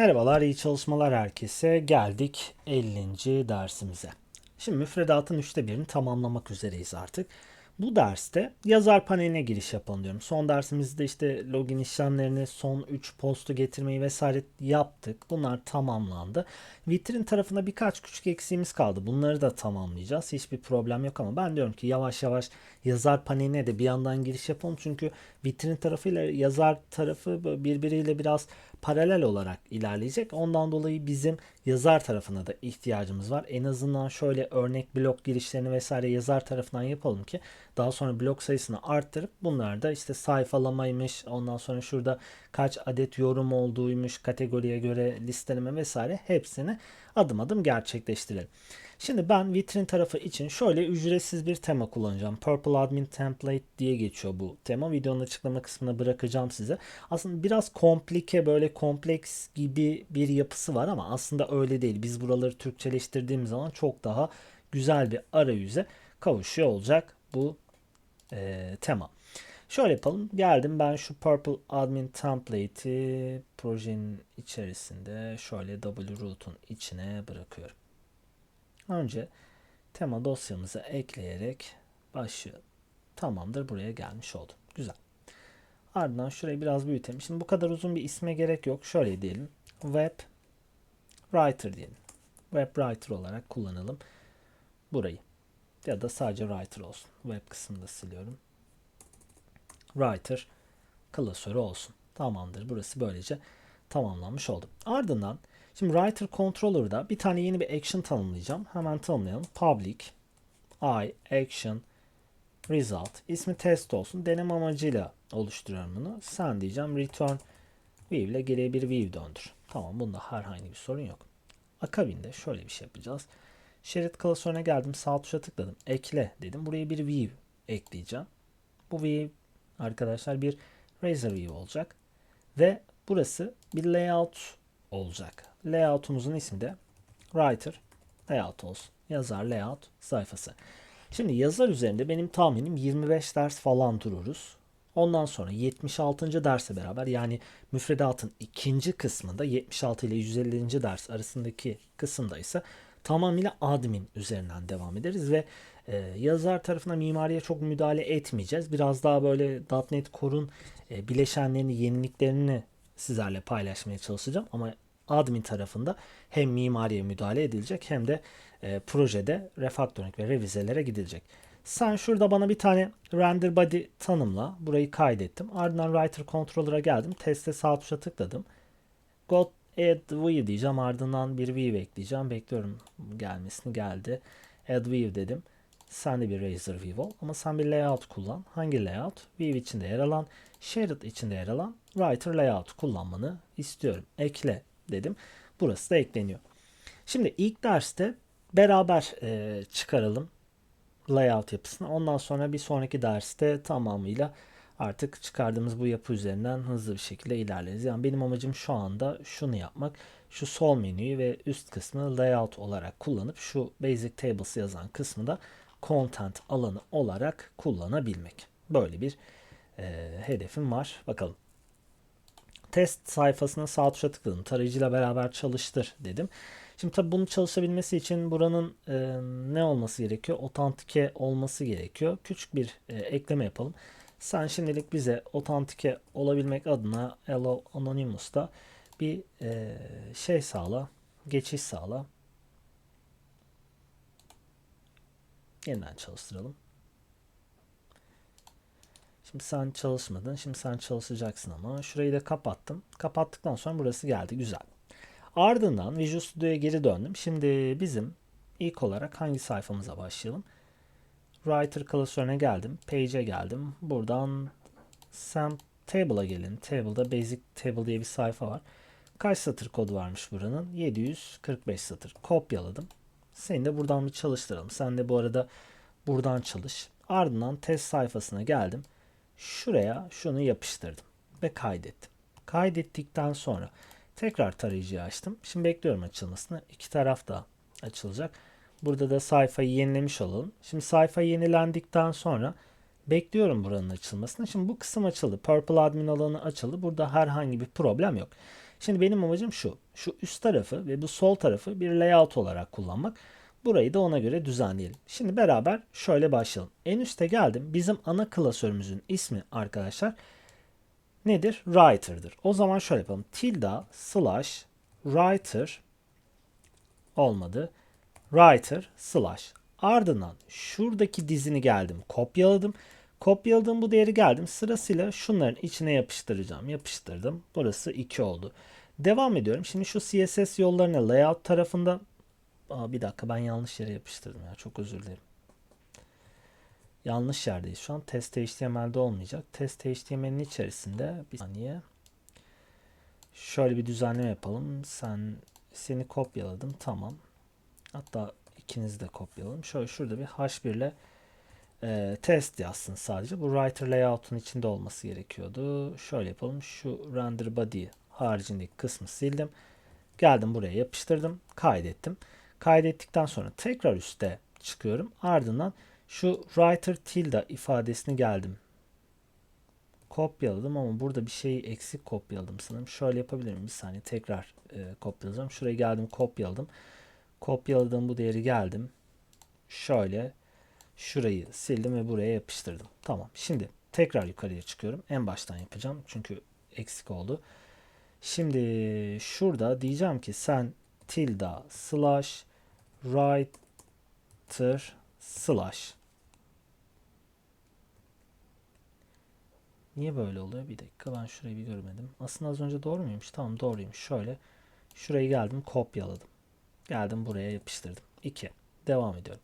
Merhabalar, iyi çalışmalar herkese. Geldik 50. dersimize. Şimdi müfredatın üçte birini tamamlamak üzereyiz artık. Bu derste yazar paneline giriş yapalım diyorum. Son dersimizde işte login işlemlerini, son 3 postu getirmeyi vesaire yaptık. Bunlar tamamlandı. Vitrin tarafında birkaç küçük eksiğimiz kaldı. Bunları da tamamlayacağız. Hiçbir problem yok ama ben diyorum ki yavaş yavaş yazar paneline de bir yandan giriş yapalım. Çünkü vitrin tarafıyla yazar tarafı birbiriyle biraz paralel olarak ilerleyecek. Ondan dolayı bizim yazar tarafına da ihtiyacımız var. En azından şöyle örnek blok girişlerini vesaire yazar tarafından yapalım ki daha sonra blok sayısını arttırıp bunlar da işte sayfalamaymış ondan sonra şurada kaç adet yorum olduğuymuş kategoriye göre listeleme vesaire hepsini adım adım gerçekleştirelim. Şimdi ben vitrin tarafı için şöyle ücretsiz bir tema kullanacağım. Purple Admin Template diye geçiyor bu tema. Videonun açıklama kısmına bırakacağım size. Aslında biraz komplike böyle kompleks gibi bir yapısı var ama aslında öyle değil. Biz buraları Türkçeleştirdiğimiz zaman çok daha güzel bir arayüze kavuşuyor olacak bu e, tema. Şöyle yapalım. Geldim ben şu Purple Admin Template'i projenin içerisinde şöyle wroot'un içine bırakıyorum. Önce tema dosyamızı ekleyerek başlığı tamamdır buraya gelmiş oldu. Güzel. Ardından şurayı biraz büyütelim. Şimdi bu kadar uzun bir isme gerek yok. Şöyle diyelim. Web Writer diyelim. Web Writer olarak kullanalım burayı. Ya da sadece Writer olsun. Web kısmını da siliyorum. Writer klasörü olsun. Tamamdır. Burası böylece tamamlanmış oldu. Ardından şimdi Writer Controller'da bir tane yeni bir action tanımlayacağım. Hemen tanımlayalım. Public I action result ismi test olsun. Deneme amacıyla oluşturuyorum bunu. Sen diyeceğim return view ile geriye bir view döndür. Tamam bunda herhangi bir sorun yok. Akabinde şöyle bir şey yapacağız. Şerit klasörüne geldim. Sağ tuşa tıkladım. Ekle dedim. Buraya bir view ekleyeceğim. Bu view arkadaşlar bir Razor View olacak. Ve burası bir layout olacak. Layout'umuzun ismi de Writer Layout olsun. Yazar layout sayfası. Şimdi yazar üzerinde benim tahminim 25 ders falan dururuz. Ondan sonra 76. derse beraber yani müfredatın ikinci kısmında 76 ile 150. ders arasındaki kısımda ise tamamıyla admin üzerinden devam ederiz ve e, yazar tarafına mimariye çok müdahale etmeyeceğiz. Biraz daha böyle .NET Core'un e, bileşenlerini, yeniliklerini sizlerle paylaşmaya çalışacağım. Ama admin tarafında hem mimariye müdahale edilecek hem de e, projede refactoring ve revizelere gidilecek. Sen şurada bana bir tane render body tanımla. Burayı kaydettim. Ardından writer controller'a geldim. Teste sağ tuşa tıkladım. Go add view diyeceğim. Ardından bir view ekleyeceğim. Bekliyorum gelmesini geldi. Add view dedim. Sen de bir Razor View ol. Ama sen bir layout kullan. Hangi layout? View içinde yer alan, Shared içinde yer alan Writer Layout kullanmanı istiyorum. Ekle dedim. Burası da ekleniyor. Şimdi ilk derste beraber e, çıkaralım layout yapısını. Ondan sonra bir sonraki derste tamamıyla artık çıkardığımız bu yapı üzerinden hızlı bir şekilde ilerleriz. Yani benim amacım şu anda şunu yapmak. Şu sol menüyü ve üst kısmı layout olarak kullanıp şu basic tables yazan kısmı da content alanı olarak kullanabilmek. Böyle bir e, hedefim var. Bakalım. Test sayfasına sağ tuşa tıkladım. Tarayıcıyla beraber çalıştır dedim. Şimdi tabii bunun çalışabilmesi için buranın e, ne olması gerekiyor? Otantike olması gerekiyor. Küçük bir e, ekleme yapalım. Sen şimdilik bize otantike olabilmek adına Hello Anonymous'ta bir e, şey sağla, geçiş sağla. Yeniden çalıştıralım. Şimdi sen çalışmadın. Şimdi sen çalışacaksın ama. Şurayı da kapattım. Kapattıktan sonra burası geldi. Güzel. Ardından Visual Studio'ya geri döndüm. Şimdi bizim ilk olarak hangi sayfamıza başlayalım? Writer klasörüne geldim. Page'e geldim. Buradan Sam Table'a gelin. Table'da Basic Table diye bir sayfa var. Kaç satır kodu varmış buranın? 745 satır. Kopyaladım. Seni de buradan bir çalıştıralım. Sen de bu arada buradan çalış. Ardından test sayfasına geldim. Şuraya şunu yapıştırdım ve kaydettim. Kaydettikten sonra tekrar tarayıcıyı açtım. Şimdi bekliyorum açılmasını. İki taraf da açılacak. Burada da sayfayı yenilemiş olalım. Şimdi sayfa yenilendikten sonra bekliyorum buranın açılmasını. Şimdi bu kısım açıldı. Purple admin alanı açıldı. Burada herhangi bir problem yok. Şimdi benim amacım şu. Şu üst tarafı ve bu sol tarafı bir layout olarak kullanmak. Burayı da ona göre düzenleyelim. Şimdi beraber şöyle başlayalım. En üste geldim. Bizim ana klasörümüzün ismi arkadaşlar nedir? Writer'dır. O zaman şöyle yapalım. Tilde slash writer olmadı. Writer slash ardından şuradaki dizini geldim kopyaladım. Kopyaladığım bu değeri geldim. Sırasıyla şunların içine yapıştıracağım. Yapıştırdım. Burası 2 oldu. Devam ediyorum. Şimdi şu CSS yollarına layout tarafında Aa, bir dakika ben yanlış yere yapıştırdım ya. Çok özür dilerim. Yanlış yerdeyiz şu an. Test HTML'de olmayacak. Test HTML'in içerisinde bir saniye. Şöyle bir düzenleme yapalım. Sen seni kopyaladım. Tamam. Hatta ikinizi de kopyaladım. Şöyle şurada bir H1 ile e, test yazsın sadece. Bu writer layout'un içinde olması gerekiyordu. Şöyle yapalım. Şu render body haricindeki kısmı sildim. Geldim buraya yapıştırdım. Kaydettim. Kaydettikten sonra tekrar üste çıkıyorum. Ardından şu writer tilde ifadesini geldim. Kopyaladım ama burada bir şeyi eksik kopyaladım sanırım. Şöyle yapabilirim. Bir saniye tekrar e, kopyalayacağım. Şuraya geldim kopyaladım. Kopyaladığım bu değeri geldim. Şöyle şurayı sildim ve buraya yapıştırdım. Tamam. Şimdi tekrar yukarıya çıkıyorum. En baştan yapacağım. Çünkü eksik oldu. Şimdi şurada diyeceğim ki sen tilde slash writer slash Niye böyle oluyor? Bir dakika ben şurayı bir görmedim. Aslında az önce doğru muymuş? Tamam doğruymuş. Şöyle şurayı geldim kopyaladım. Geldim buraya yapıştırdım. 2. Devam ediyorum.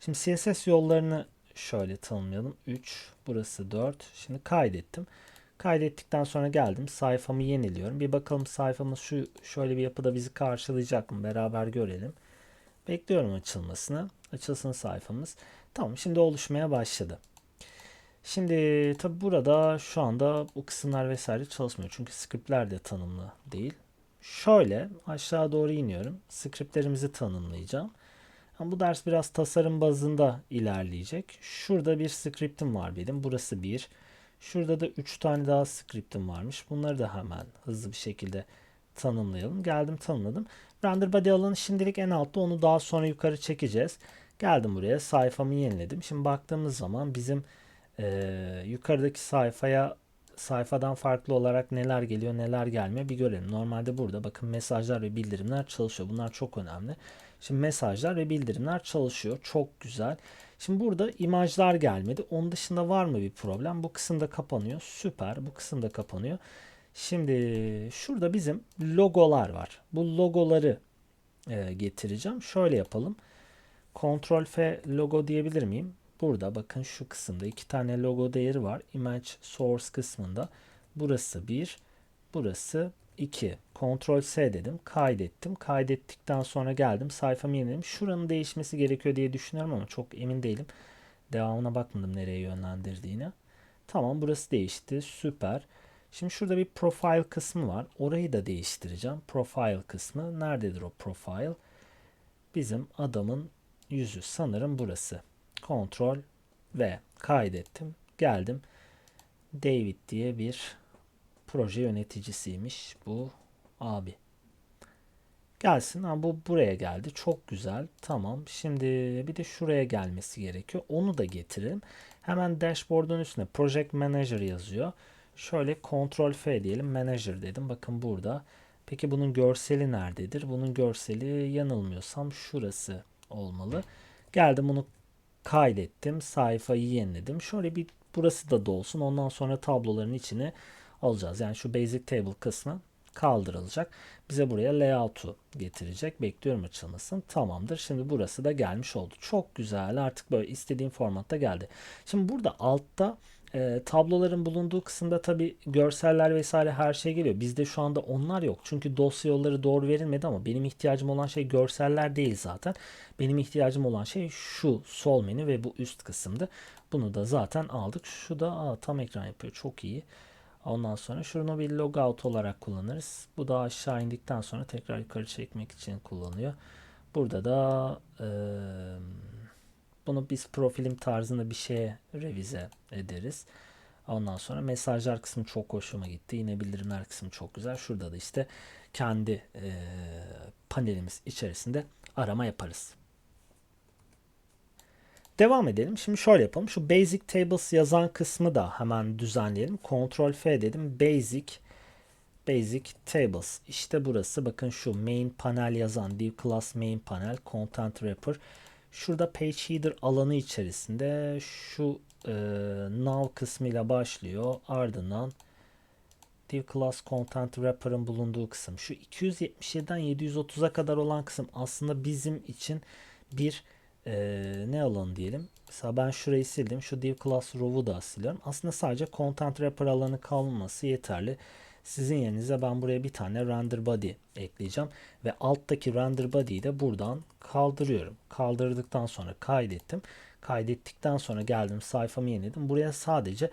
Şimdi CSS yollarını şöyle tanımlayalım. 3. Burası 4. Şimdi kaydettim. Kaydettikten sonra geldim. Sayfamı yeniliyorum. Bir bakalım sayfamız şu şöyle bir yapıda bizi karşılayacak mı? Beraber görelim. Bekliyorum açılmasını. Açılsın sayfamız. Tamam şimdi oluşmaya başladı. Şimdi tabi burada şu anda bu kısımlar vesaire çalışmıyor. Çünkü scriptler de tanımlı değil. Şöyle aşağı doğru iniyorum. Scriptlerimizi tanımlayacağım. Ama bu ders biraz tasarım bazında ilerleyecek. Şurada bir scriptim var benim. Burası bir. Şurada da 3 tane daha scriptim varmış. Bunları da hemen hızlı bir şekilde tanımlayalım. Geldim tanımladım. Render body alanı şimdilik en altta. Onu daha sonra yukarı çekeceğiz. Geldim buraya sayfamı yeniledim. Şimdi baktığımız zaman bizim e, yukarıdaki sayfaya sayfadan farklı olarak neler geliyor neler gelmiyor bir görelim. Normalde burada bakın mesajlar ve bildirimler çalışıyor. Bunlar çok önemli. Şimdi mesajlar ve bildirimler çalışıyor. Çok güzel. Şimdi burada imajlar gelmedi. Onun dışında var mı bir problem? Bu kısımda kapanıyor. Süper. Bu kısımda kapanıyor. Şimdi şurada bizim logolar var. Bu logoları e, getireceğim. Şöyle yapalım. Ctrl F logo diyebilir miyim? Burada bakın şu kısımda iki tane logo değeri var. Image source kısmında. Burası 1, burası 2. Ctrl S dedim. Kaydettim. Kaydettikten sonra geldim. Sayfamı yeniledim. Şuranın değişmesi gerekiyor diye düşünüyorum ama çok emin değilim. Devamına bakmadım nereye yönlendirdiğine. Tamam burası değişti. Süper. Şimdi şurada bir profile kısmı var. Orayı da değiştireceğim. Profile kısmı. Nerededir o profile? Bizim adamın yüzü sanırım burası. Ctrl V kaydettim. Geldim. David diye bir proje yöneticisiymiş bu abi. Gelsin. Ha, bu buraya geldi. Çok güzel. Tamam. Şimdi bir de şuraya gelmesi gerekiyor. Onu da getirelim. Hemen dashboard'un üstüne Project Manager yazıyor. Şöyle Ctrl F diyelim. Manager dedim. Bakın burada. Peki bunun görseli nerededir? Bunun görseli yanılmıyorsam şurası olmalı. Geldim bunu kaydettim. Sayfayı yeniledim. Şöyle bir burası da dolsun. Ondan sonra tabloların içine alacağız. Yani şu basic table kısmı kaldırılacak. Bize buraya layout'u getirecek. Bekliyorum açılmasın. Tamamdır. Şimdi burası da gelmiş oldu. Çok güzel. Artık böyle istediğim formatta geldi. Şimdi burada altta e, tabloların bulunduğu kısımda tabi görseller vesaire her şey geliyor. Bizde şu anda onlar yok. Çünkü dosya yolları doğru verilmedi ama benim ihtiyacım olan şey görseller değil zaten. Benim ihtiyacım olan şey şu sol menü ve bu üst kısımdı. Bunu da zaten aldık. Şu da aa, tam ekran yapıyor. Çok iyi. Ondan sonra şunu bir logout olarak kullanırız. Bu da aşağı indikten sonra tekrar yukarı çekmek için kullanıyor. Burada da e, bunu biz profilim tarzında bir şeye revize ederiz. Ondan sonra mesajlar kısmı çok hoşuma gitti. Yine bildirimler kısmı çok güzel. Şurada da işte kendi e, panelimiz içerisinde arama yaparız. Devam edelim. Şimdi şöyle yapalım. Şu Basic Tables yazan kısmı da hemen düzenleyelim. Ctrl F dedim. Basic Basic Tables. İşte burası. Bakın şu main panel yazan div class main panel content wrapper. Şurada page header alanı içerisinde şu e, now kısmıyla başlıyor. Ardından div class content wrapper'ın bulunduğu kısım. Şu 277'den 730'a kadar olan kısım aslında bizim için bir e, ne alanı diyelim. Mesela ben şurayı sildim. Şu div class row'u da siliyorum. Aslında sadece content wrapper alanı kalması yeterli. Sizin yerinize ben buraya bir tane render body ekleyeceğim ve alttaki render body'yi de buradan kaldırıyorum. Kaldırdıktan sonra kaydettim. Kaydettikten sonra geldim sayfamı yeniledim. Buraya sadece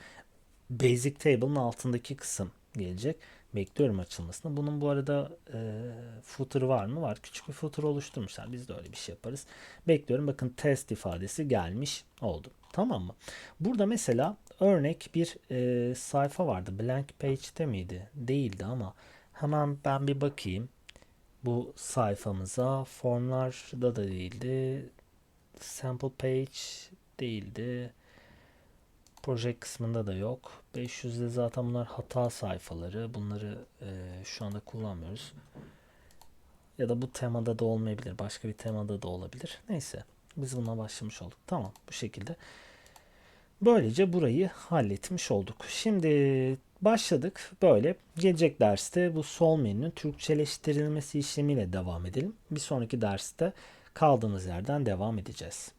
basic table'ın altındaki kısım gelecek. Bekliyorum açılmasını. Bunun bu arada e, footer var mı? Var. Küçük bir footer oluşturmuşlar. Biz de öyle bir şey yaparız. Bekliyorum. Bakın test ifadesi gelmiş oldu. Tamam mı? Burada mesela örnek bir e, sayfa vardı. Blank page'te miydi? Değildi ama hemen ben bir bakayım. Bu sayfamıza formlarda da değildi. Sample page değildi. Proje kısmında da yok. 500'de zaten bunlar hata sayfaları. Bunları e, şu anda kullanmıyoruz. Ya da bu temada da olmayabilir. Başka bir temada da olabilir. Neyse. Biz buna başlamış olduk. Tamam. Bu şekilde. Böylece burayı halletmiş olduk. Şimdi başladık. Böyle gelecek derste bu sol menünün Türkçeleştirilmesi işlemiyle devam edelim. Bir sonraki derste kaldığımız yerden devam edeceğiz.